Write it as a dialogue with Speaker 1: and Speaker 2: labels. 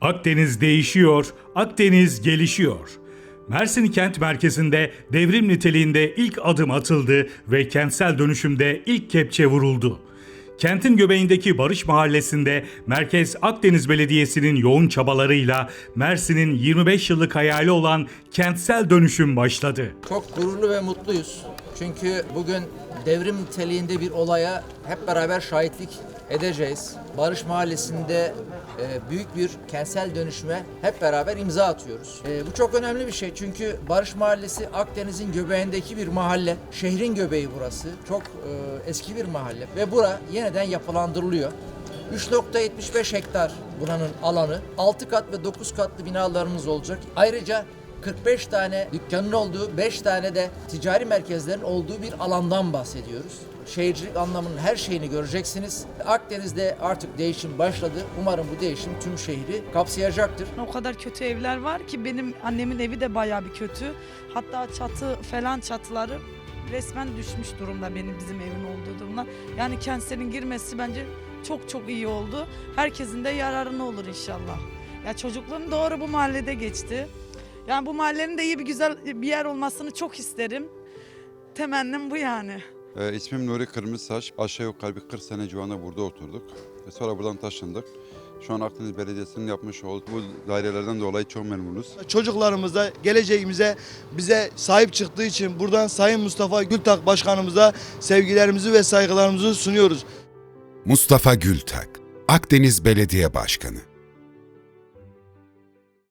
Speaker 1: Akdeniz değişiyor, Akdeniz gelişiyor. Mersin kent merkezinde devrim niteliğinde ilk adım atıldı ve kentsel dönüşümde ilk kepçe vuruldu. Kentin göbeğindeki Barış Mahallesi'nde Merkez Akdeniz Belediyesi'nin yoğun çabalarıyla Mersin'in 25 yıllık hayali olan kentsel dönüşüm başladı.
Speaker 2: Çok gururlu ve mutluyuz. Çünkü bugün devrim niteliğinde bir olaya hep beraber şahitlik edeceğiz. Barış Mahallesi'nde e, büyük bir kentsel dönüşüme hep beraber imza atıyoruz. E, bu çok önemli bir şey çünkü Barış Mahallesi Akdeniz'in göbeğindeki bir mahalle. Şehrin göbeği burası. Çok e, eski bir mahalle ve bura yeniden yapılandırılıyor. 3.75 hektar buranın alanı. 6 kat ve 9 katlı binalarımız olacak. Ayrıca 45 tane dükkanın olduğu, 5 tane de ticari merkezlerin olduğu bir alandan bahsediyoruz. Şehircilik anlamının her şeyini göreceksiniz. Akdeniz'de artık değişim başladı. Umarım bu değişim tüm şehri kapsayacaktır.
Speaker 3: O kadar kötü evler var ki benim annemin evi de bayağı bir kötü. Hatta çatı falan çatıları resmen düşmüş durumda benim bizim evin olduğu durumda. Yani kentsel girmesi bence çok çok iyi oldu. Herkesin de yararına olur inşallah. Ya çocukluğum doğru bu mahallede geçti. Yani bu mahallenin de iyi bir güzel bir yer olmasını çok isterim. Temennim bu yani.
Speaker 4: Ee, ismim Nuri Kırmızısaç. Aşağı yukarı bir 40 sene civarında burada oturduk. Ve sonra buradan taşındık. Şu an Akdeniz Belediyesi'nin yapmış olduğu bu dairelerden dolayı çok memnunuz.
Speaker 5: Çocuklarımıza, geleceğimize bize sahip çıktığı için buradan Sayın Mustafa Gültak Başkanımıza sevgilerimizi ve saygılarımızı sunuyoruz.
Speaker 6: Mustafa Gültak, Akdeniz Belediye Başkanı